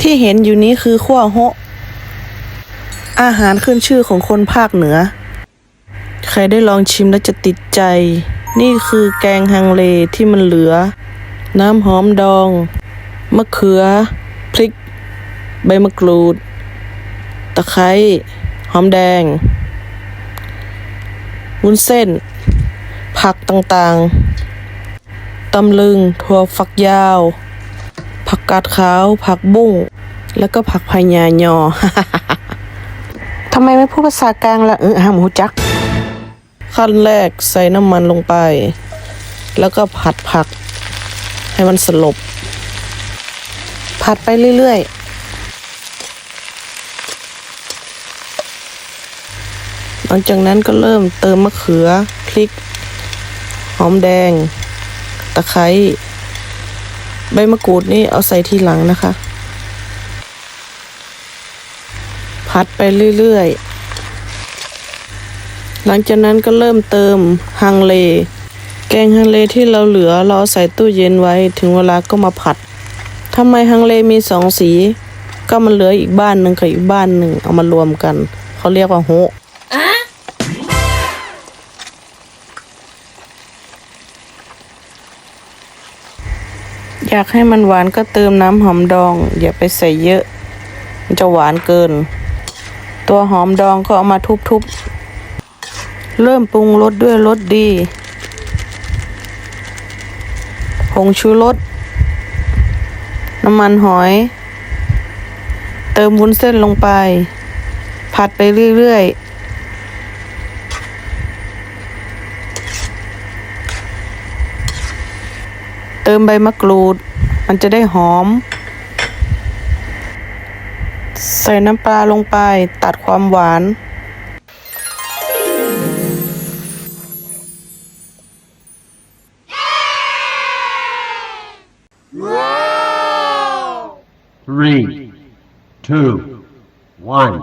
ที่เห็นอยู่นี้คือขั้วโฮะอาหารขึ้นชื่อของคนภาคเหนือ ใครได้ลองชิมแล้วจะติดใจ นี่คือแกงฮังเลที่มันเหลือ น้ำหอมดอง มะเขือ พริก ใบมะกรูด ตะไคร้ หอมแดง วุ้นเส้น ผักต่างๆ ตำลึง ถั่วฝักยาว ผักกาดขาว ผักบุ้ง แล้วก็ผักพายายอ ทำไมไม่พูดภาษากลางล่ะเออหาหมูจัก ขั้นแรกใส่น้ำมันลงไป แล้วก็ผัดผัก ให้มันสลบ ผัดไปเรื่อยๆ หลังจากนั้นก็เริ่มเติมมะเขือ พริก หอมแดง ตะไคร้ ใบมะกรูดนี่เอาใส่ทีหลังนะคะ ผัดไปเรื่อย ๆ หลังจากนั้นก็เริ่มเติมฮังเล แกงฮังเลที่เราเหลือเราใส่ตู้เย็นไว้ถึงเวลาก็มาผัดทำไมฮังเลมีสองสี ก็มันเหลืออีกบ้านหนึ่งกับอีกบ้านหนึ่งเอามารวมกัน เขาเรียกว่าโฮะ อยากให้มันหวานก็เติมน้ำหอมดอง อย่าไปใส่เยอะ มันจะหวานเกิน ตัวหอมดองก็เอามาทุบๆ เริ่มปรุงรสด้วยรสดีผงชูรสน้ำมันหอย เติมวุ้นเส้นลงไป ผัดไปเรื่อยๆ ติมใบมะกรูด มันจะได้หอม ใส่น้ำปลาลงไปตัดความหวาน Three, two, one.